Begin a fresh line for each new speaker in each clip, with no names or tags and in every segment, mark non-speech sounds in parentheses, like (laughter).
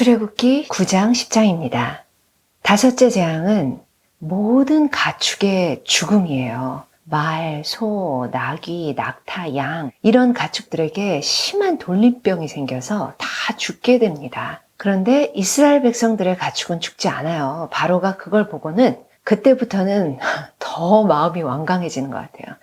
출애굽기 9장 10장입니다. 다섯째 재앙은 모든 가축의 죽음이에요. 말, 소, 나귀, 낙타, 양 이런 가축들에게 심한 돌림병이 생겨서 다 죽게 됩니다. 그런데 이스라엘 백성들의 가축은 죽지 않아요. 바로가 그걸 보고는 그때부터는 (laughs) 더 마음이 완강해지는 것 같아요.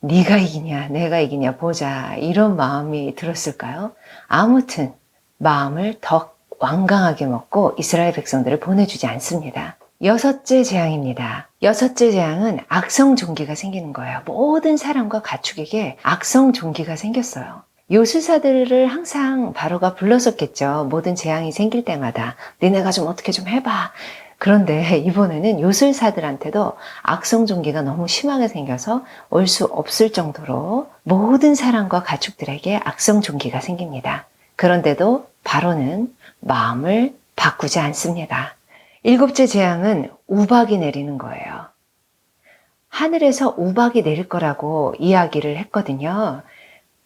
네가 이기냐, 내가 이기냐 보자 이런 마음이 들었을까요? 아무튼 마음을 더 완강하게 먹고 이스라엘 백성들을 보내주지 않습니다. 여섯째 재앙입니다. 여섯째 재앙은 악성 종기가 생기는 거예요. 모든 사람과 가축에게 악성 종기가 생겼어요. 요술사들을 항상 바로가 불렀었겠죠. 모든 재앙이 생길 때마다 니네가 좀 어떻게 좀 해봐. 그런데 이번에는 요술사들한테도 악성 종기가 너무 심하게 생겨서 올 수 없을 정도로 모든 사람과 가축들에게 악성 종기가 생깁니다. 그런데도 바로는 마음을 바꾸지 않습니다. 일곱째 재앙은 우박이 내리는 거예요. 하늘에서 우박이 내릴 거라고 이야기를 했거든요.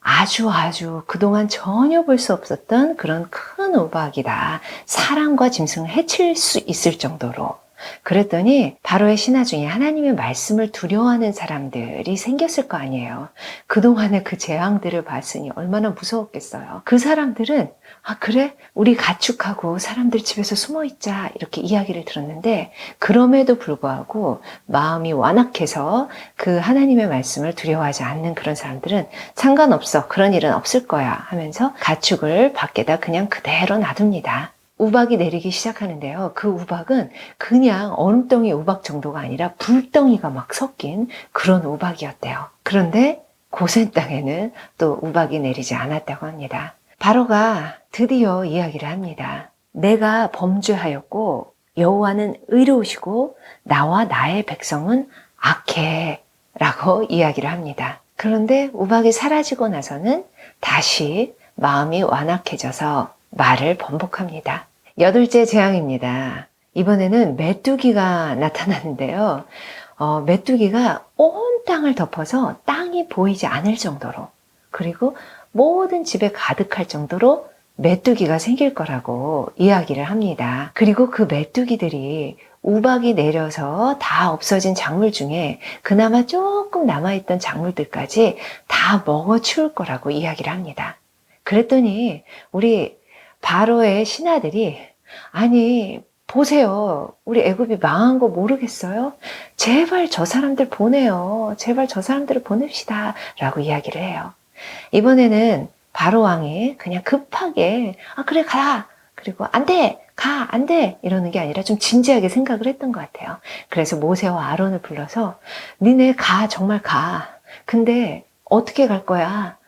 아주 아주 그동안 전혀 볼 수 없었던 그런 큰 우박이다. 사람과 짐승을 해칠 수 있을 정도로. 그랬더니 바로의 신하 중에 하나님의 말씀을 두려워하는 사람들이 생겼을 거 아니에요. 그동안의 그 재앙들을 봤으니 얼마나 무서웠겠어요. 그 사람들은 아 그래 우리 가축하고 사람들 집에서 숨어 있자 이렇게 이야기를 들었는데 그럼에도 불구하고 마음이 완악해서 그 하나님의 말씀을 두려워하지 않는 그런 사람들은 상관없어 그런 일은 없을 거야 하면서 가축을 밖에다 그냥 그대로 놔둡니다. 우박이 내리기 시작하는데요. 그 우박은 그냥 얼음덩이 우박 정도가 아니라 불덩이가 막 섞인 그런 우박이었대요. 그런데 고센 땅에는 또 우박이 내리지 않았다고 합니다. 바로가 드디어 이야기를 합니다. 내가 범죄하였고 여호와는 의로우시고 나와 나의 백성은 악해 라고 이야기를 합니다. 그런데 우박이 사라지고 나서는 다시 마음이 완악해져서 말을 번복합니다. 여덟째 재앙입니다. 이번에는 메뚜기가 나타났는데요. 어, 메뚜기가 온 땅을 덮어서 땅이 보이지 않을 정도로 그리고 모든 집에 가득할 정도로 메뚜기가 생길 거라고 이야기를 합니다. 그리고 그 메뚜기들이 우박이 내려서 다 없어진 작물 중에 그나마 조금 남아있던 작물들까지 다 먹어 치울 거라고 이야기를 합니다. 그랬더니 우리 바로의 신하들이 아니 보세요. 우리 애굽이 망한 거 모르겠어요? 제발 저 사람들 보내요. 제발 저 사람들을 보냅시다. 라고 이야기를 해요. 이번에는 바로 왕이 그냥 급하게 아 그래 가. 그리고 안 돼. 가. 안 돼. 이러는 게 아니라 좀 진지하게 생각을 했던 것 같아요. 그래서 모세와 아론을 불러서 니네 가. 정말 가. 근데 어떻게 갈 거야?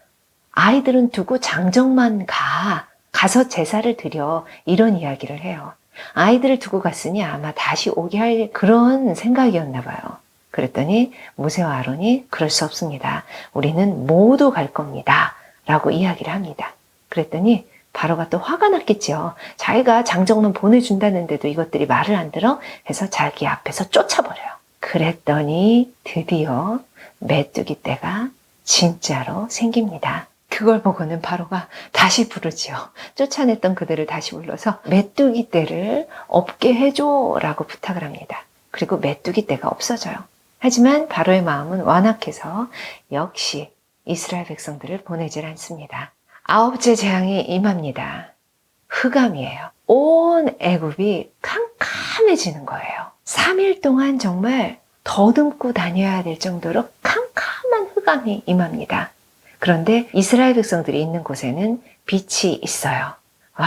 아이들은 두고 장정만 가. 가서 제사를 드려. 이런 이야기를 해요. 아이들을 두고 갔으니 아마 다시 오게 할 그런 생각이었나 봐요. 그랬더니 모세와 아론이 그럴 수 없습니다. 우리는 모두 갈 겁니다. 라고 이야기를 합니다. 그랬더니 바로가 또 화가 났겠지요. 자기가 장정론 보내준다는데도 이것들이 말을 안 들어 해서 자기 앞에서 쫓아버려요. 그랬더니 드디어 메뚜기 떼가 진짜로 생깁니다. 그걸 보고는 바로가 다시 부르지요. 쫓아냈던 그들을 다시 불러서 메뚜기 떼를 없게 해줘 라고 부탁을 합니다. 그리고 메뚜기 떼가 없어져요. 하지만 바로의 마음은 완악해서 역시 이스라엘 백성들을 보내질 않습니다. 아홉째 재앙이 임합니다. 흑암이에요. 온 애굽이 캄캄해지는 거예요. 3일 동안 정말 더듬고 다녀야 될 정도로 캄캄한 흑암이 임합니다. 그런데 이스라엘 백성들이 있는 곳에는 빛이 있어요. 와,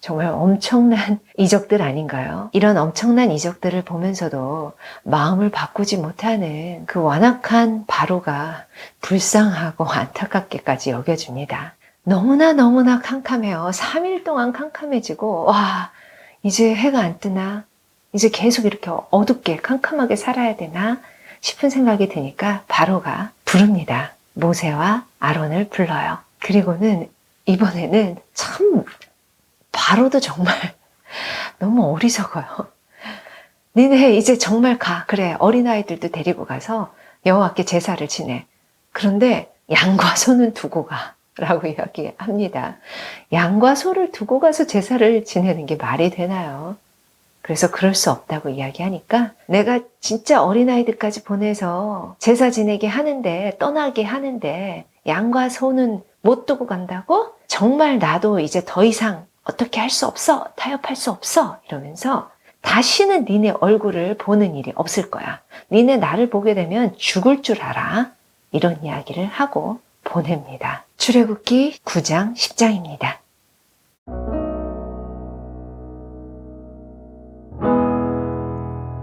정말 엄청난 (laughs) 이적들 아닌가요? 이런 엄청난 이적들을 보면서도 마음을 바꾸지 못하는 그 완악한 바로가 불쌍하고 (laughs) 안타깝게까지 여겨집니다. 너무나 너무나 캄캄해요. 3일 동안 캄캄해지고, 와, 이제 해가 안 뜨나? 이제 계속 이렇게 어둡게 캄캄하게 살아야 되나? 싶은 생각이 드니까 바로가 부릅니다. 모세와 아론을 불러요. 그리고는 이번에는 참 바로도 정말 (laughs) 너무 어리석어요. 니네 이제 정말 가. 그래 어린아이들도 데리고 가서 여호와께 제사를 지내. 그런데 양과 소는 두고 가. 라고 이야기합니다. 양과 소를 두고 가서 제사를 지내는 게 말이 되나요? 그래서 그럴 수 없다고 이야기하니까 내가 진짜 어린아이들까지 보내서 제사 지내게 하는데 떠나게 하는데 양과 소는 못 두고 간다고? 정말 나도 이제 더 이상 어떻게 할 수 없어. 타협할 수 없어. 이러면서 다시는 니네 얼굴을 보는 일이 없을 거야. 니네 나를 보게 되면 죽을 줄 알아. 이런 이야기를 하고 보냅니다. 출애굽기 9장 10장입니다.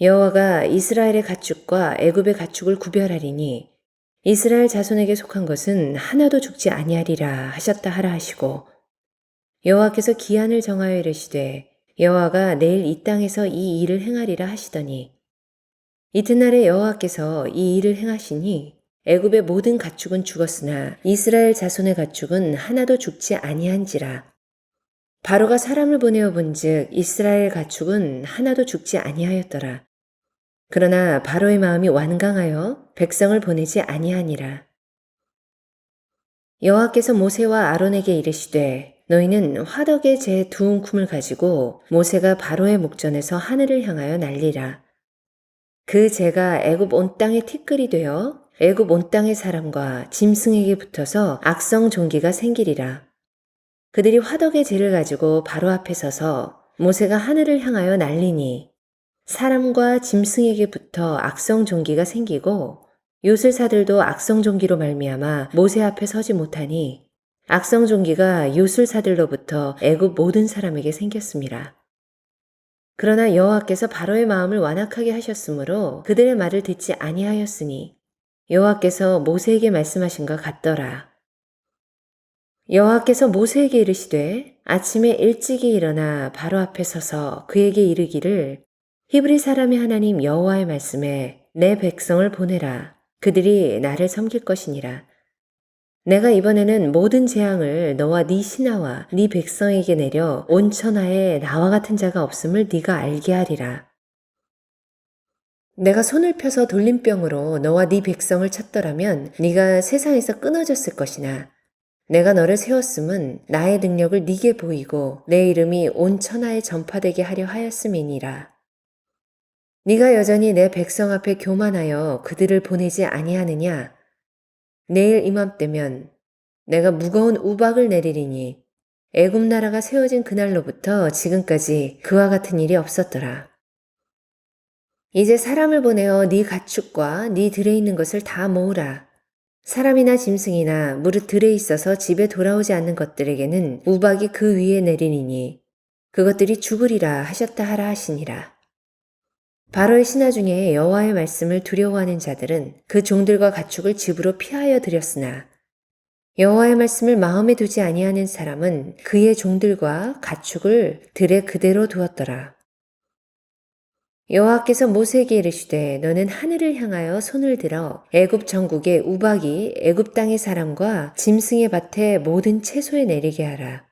여호와가 이스라엘의 가축과 애굽의 가축을 구별하리니 이스라엘 자손에게 속한 것은 하나도 죽지 아니하리라 하셨다 하라 하시고 여호와께서 기한을 정하여 이르시되 여호와가 내일 이 땅에서 이 일을 행하리라 하시더니 이튿날에 여호와께서 이 일을 행하시니 애굽의 모든 가축은 죽었으나 이스라엘 자손의 가축은 하나도 죽지 아니한지라. 바로가 사람을 보내어 본즉 이스라엘 가축은 하나도 죽지 아니하였더라 그러나 바로의 마음이 완강하여 백성을 보내지 아니하니라. 여호와께서 모세와 아론에게 이르시되 너희는 화덕의 제 두 움큼을 가지고 모세가 바로의 목전에서 하늘을 향하여 날리라. 그 재가 애굽 온 땅의 티끌이 되어 애굽 온 땅의 사람과 짐승에게 붙어서 악성 종기가 생기리라. 그들이 화덕의 재를 가지고 바로 앞에 서서 모세가 하늘을 향하여 날리니 사람과 짐승에게 붙어 악성 종기가 생기고 요술사들도 악성 종기로 말미암아 모세 앞에 서지 못하니 악성 종기가 요술사들로부터 애굽 모든 사람에게 생겼습니다. 그러나 여호와께서 바로의 마음을 완악하게 하셨으므로 그들의 말을 듣지 아니하였으니 여호와께서 모세에게 말씀하신 것 같더라. 여호와께서 모세에게 이르시되 아침에 일찍이 일어나 바로 앞에 서서 그에게 이르기를 히브리 사람의 하나님 여호와의 말씀에 내 백성을 보내라. 그들이 나를 섬길 것이니라. 내가 이번에는 모든 재앙을 너와 네 신하와 네 백성에게 내려 온 천하에 나와 같은 자가 없음을 네가 알게 하리라. 내가 손을 펴서 돌림병으로 너와 네 백성을 쳤더라면 네가 세상에서 끊어졌을 것이나 내가 너를 세웠음은 나의 능력을 네게 보이고 내 이름이 온 천하에 전파되게 하려 하였음이니라. 네가 여전히 내 백성 앞에 교만하여 그들을 보내지 아니하느냐? 내일 이맘때면 내가 무거운 우박을 내리리니 애굽 나라가 세워진 그날로부터 지금까지 그와 같은 일이 없었더라. 이제 사람을 보내어 네 가축과 네 들에 있는 것을 다 모으라. 사람이나 짐승이나 무릇 들에 있어서 집에 돌아오지 않는 것들에게는 우박이 그 위에 내리니니 그것들이 죽으리라 하셨다 하라 하시니라. 바로의 신하 중에 여호와의 말씀을 두려워하는 자들은 그 종들과 가축을 집으로 피하여 들였으나 여호와의 말씀을 마음에 두지 아니하는 사람은 그의 종들과 가축을 들에 그대로 두었더라. 여호와께서 모세에게 이르시되 너는 하늘을 향하여 손을 들어 애굽 전국의 우박이 애굽 땅의 사람과 짐승의 밭에 모든 채소에 내리게 하라.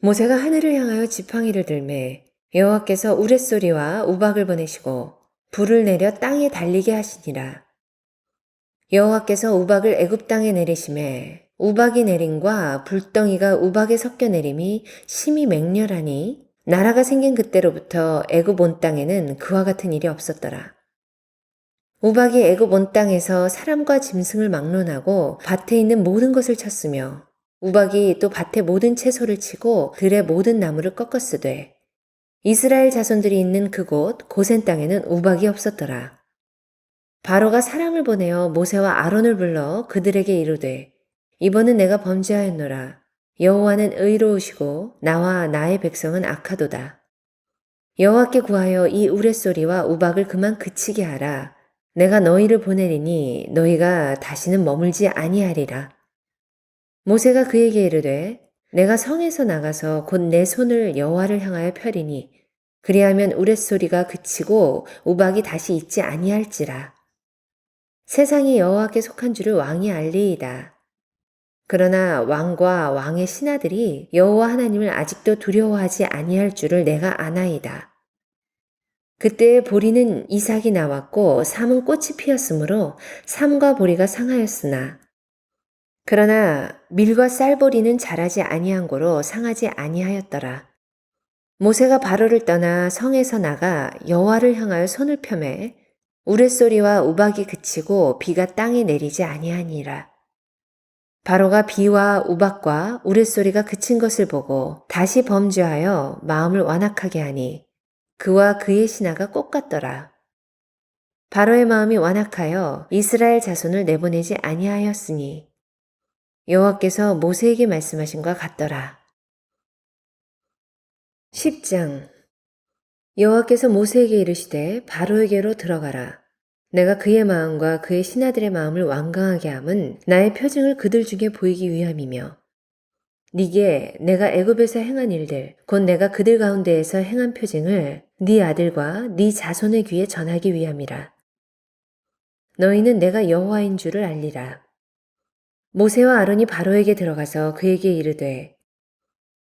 모세가 하늘을 향하여 지팡이를 들매 여호와께서 우레소리와 우박을 보내시고 불을 내려 땅에 달리게 하시니라. 여호와께서 우박을 애굽 땅에 내리심에 우박이 내림과 불덩이가 우박에 섞여 내림이 심히 맹렬하니 나라가 생긴 그때로부터 애굽 온 땅에는 그와 같은 일이 없었더라. 우박이 애굽 온 땅에서 사람과 짐승을 막론하고 밭에 있는 모든 것을 쳤으며 우박이 또 밭의 모든 채소를 치고 들의 모든 나무를 꺾었으되 이스라엘 자손들이 있는 그곳 고센 땅에는 우박이 없었더라. 바로가 사람을 보내어 모세와 아론을 불러 그들에게 이르되 이번은 내가 범죄하였노라. 여호와는 의로우시고 나와 나의 백성은 악하도다. 여호와께 구하여 이 우레소리와 우박을 그만 그치게 하라. 내가 너희를 보내리니 너희가 다시는 머물지 아니하리라. 모세가 그에게 이르되 내가 성에서 나가서 곧 내 손을 여호와를 향하여 펴리니 그리하면 우레소리가 그치고 우박이 다시 있지 아니할지라. 세상이 여호와께 속한 줄을 왕이 알리이다. 그러나 왕과 왕의 신하들이 여호와 하나님을 아직도 두려워하지 아니할 줄을 내가 아나이다. 그때 보리는 이삭이 나왔고 삼은 꽃이 피었으므로 삼과 보리가 상하였으나 그러나 밀과 쌀보리는 자라지 아니한 고로 상하지 아니하였더라. 모세가 바로를 떠나 성에서 나가 여호와를 향하여 손을 펴매 우레소리와 우박이 그치고 비가 땅에 내리지 아니하니라. 바로가 비와 우박과 우레소리가 그친 것을 보고 다시 범죄하여 마음을 완악하게 하니 그와 그의 신하가 꼭 같더라. 바로의 마음이 완악하여 이스라엘 자손을 내보내지 아니하였으니 여호와께서 모세에게 말씀하신 것 같더라. 10장 여호와께서 모세에게 이르시되 바로에게로 들어가라. 내가 그의 마음과 그의 신하들의 마음을 완강하게 함은 나의 표징을 그들 중에 보이기 위함이며 네게 내가 애굽에서 행한 일들 곧 내가 그들 가운데에서 행한 표징을 네 아들과 네 자손의 귀에 전하기 위함이라. 너희는 내가 여호와인 줄을 알리라. 모세와 아론이 바로에게 들어가서 그에게 이르되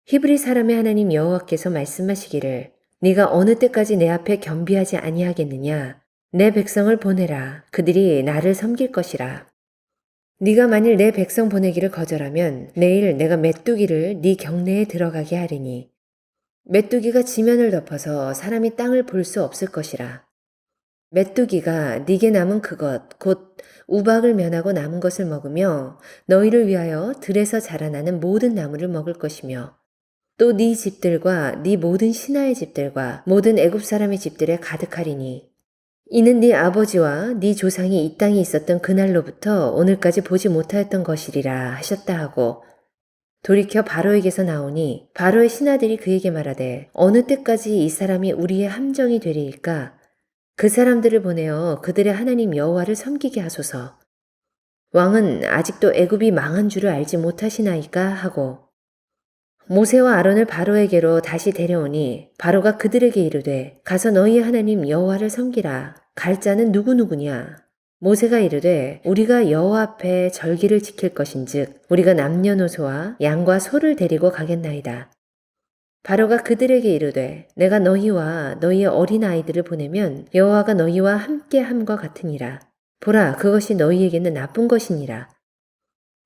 히브리 사람의 하나님 여호와께서 말씀하시기를 네가 어느 때까지 내 앞에 겸비하지 아니하겠느냐? 내 백성을 보내라. 그들이 나를 섬길 것이라. 네가 만일 내 백성 보내기를 거절하면 내일 내가 메뚜기를 네 경내에 들어가게 하리니 메뚜기가 지면을 덮어서 사람이 땅을 볼 수 없을 것이라. 메뚜기가 네게 남은 그것 곧 우박을 면하고 남은 것을 먹으며 너희를 위하여 들에서 자라나는 모든 나무를 먹을 것이며 또 네 집들과 네 모든 신하의 집들과 모든 애굽 사람의 집들에 가득하리니. 이는 네 아버지와 네 조상이 이 땅에 있었던 그날로부터 오늘까지 보지 못하였던 것이리라 하셨다 하고 돌이켜 바로에게서 나오니 바로의 신하들이 그에게 말하되 어느 때까지 이 사람이 우리의 함정이 되리이까? 그 사람들을 보내어 그들의 하나님 여호와를 섬기게 하소서. 왕은 아직도 애굽이 망한 줄을 알지 못하시나이까? 하고 모세와 아론을 바로에게로 다시 데려오니 바로가 그들에게 이르되 가서 너희의 하나님 여호와를 섬기라. 갈 자는 누구누구냐? 모세가 이르되 우리가 여호와 앞에 절기를 지킬 것인즉 우리가 남녀노소와 양과 소를 데리고 가겠나이다. 바로가 그들에게 이르되 내가 너희와 너희의 어린 아이들을 보내면 여호와가 너희와 함께 함과 같으니라. 보라 그것이 너희에게는 나쁜 것이니라.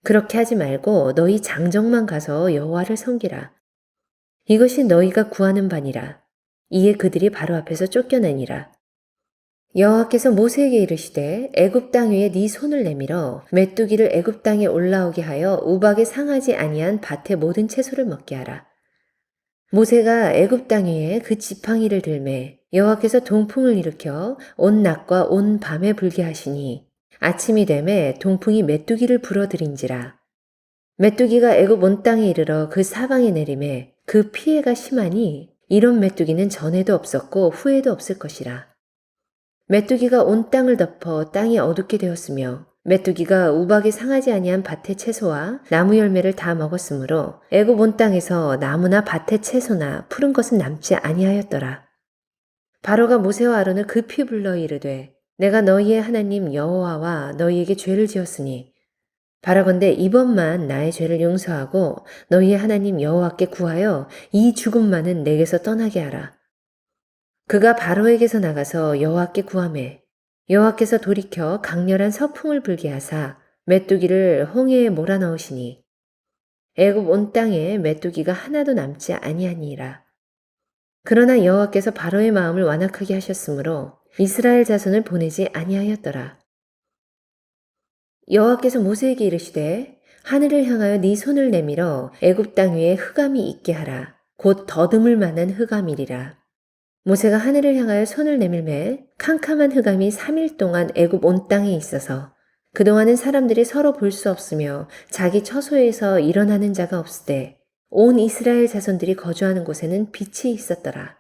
그렇게 하지 말고 너희 장정만 가서 여호와를 섬기라. 이것이 너희가 구하는 바니라. 이에 그들이 바로 앞에서 쫓겨내니라. 여호와께서 모세에게 이르시되 애굽 땅 위에 네 손을 내밀어 메뚜기를 애굽 땅에 올라오게 하여 우박에 상하지 아니한 밭의 모든 채소를 먹게 하라. 모세가 애굽 땅 위에 그 지팡이를 들매 여호와께서 동풍을 일으켜 온 낮과 온 밤에 불게 하시니 아침이 되매 동풍이 메뚜기를 불어들인지라 메뚜기가 애굽 온 땅에 이르러 그 사방에 내림에 그 피해가 심하니 이런 메뚜기는 전에도 없었고 후에도 없을 것이라 메뚜기가 온 땅을 덮어 땅이 어둡게 되었으며 메뚜기가 우박이 상하지 아니한 밭의 채소와 나무 열매를 다 먹었으므로 애굽 온 땅에서 나무나 밭의 채소나 푸른 것은 남지 아니하였더라. 바로가 모세와 아론을 급히 불러 이르되 내가 너희의 하나님 여호와와 너희에게 죄를 지었으니 바라건대 이번만 나의 죄를 용서하고 너희의 하나님 여호와께 구하여 이 죽음만은 내게서 떠나게 하라. 그가 바로에게서 나가서 여호와께 구하매 여호와께서 돌이켜 강렬한 서풍을 불게 하사 메뚜기를 홍해에 몰아넣으시니 애굽 온 땅에 메뚜기가 하나도 남지 아니하니라. 그러나 여호와께서 바로의 마음을 완악하게 하셨으므로 이스라엘 자손을 보내지 아니하였더라. 여호와께서 모세에게 이르시되 하늘을 향하여 네 손을 내밀어 애굽 땅 위에 흑암이 있게 하라. 곧 더듬을 만한 흑암이리라. 모세가 하늘을 향하여 손을 내밀매 캄캄한 흑암이 3일 동안 애굽 온 땅에 있어서 그동안은 사람들이 서로 볼 수 없으며 자기 처소에서 일어나는 자가 없으되 온 이스라엘 자손들이 거주하는 곳에는 빛이 있었더라.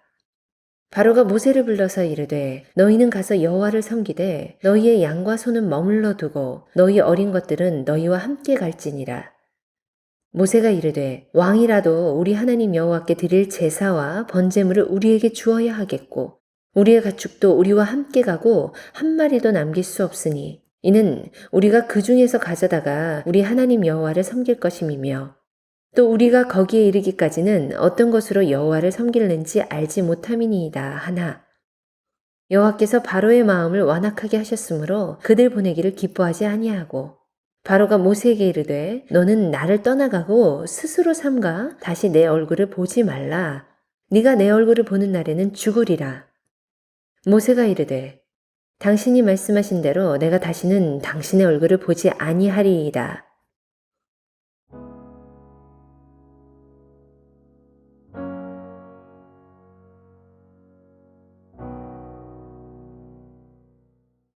바로가 모세를 불러서 이르되 너희는 가서 여호와를 섬기되 너희의 양과 소는 머물러 두고 너희 어린 것들은 너희와 함께 갈지니라. 모세가 이르되 왕이라도 우리 하나님 여호와께 드릴 제사와 번제물을 우리에게 주어야 하겠고 우리의 가축도 우리와 함께 가고 한 마리도 남길 수 없으니 이는 우리가 그 중에서 가져다가 우리 하나님 여호와를 섬길 것임이며 또 우리가 거기에 이르기까지는 어떤 것으로 여호와를 섬길는지 알지 못함이니이다 하나. 여호와께서 바로의 마음을 완악하게 하셨으므로 그들 보내기를 기뻐하지 아니하고 바로가 모세에게 이르되 너는 나를 떠나가고 스스로 삼가. 다시 내 얼굴을 보지 말라. 네가 내 얼굴을 보는 날에는 죽으리라. 모세가 이르되 당신이 말씀하신 대로 내가 다시는 당신의 얼굴을 보지 아니하리이다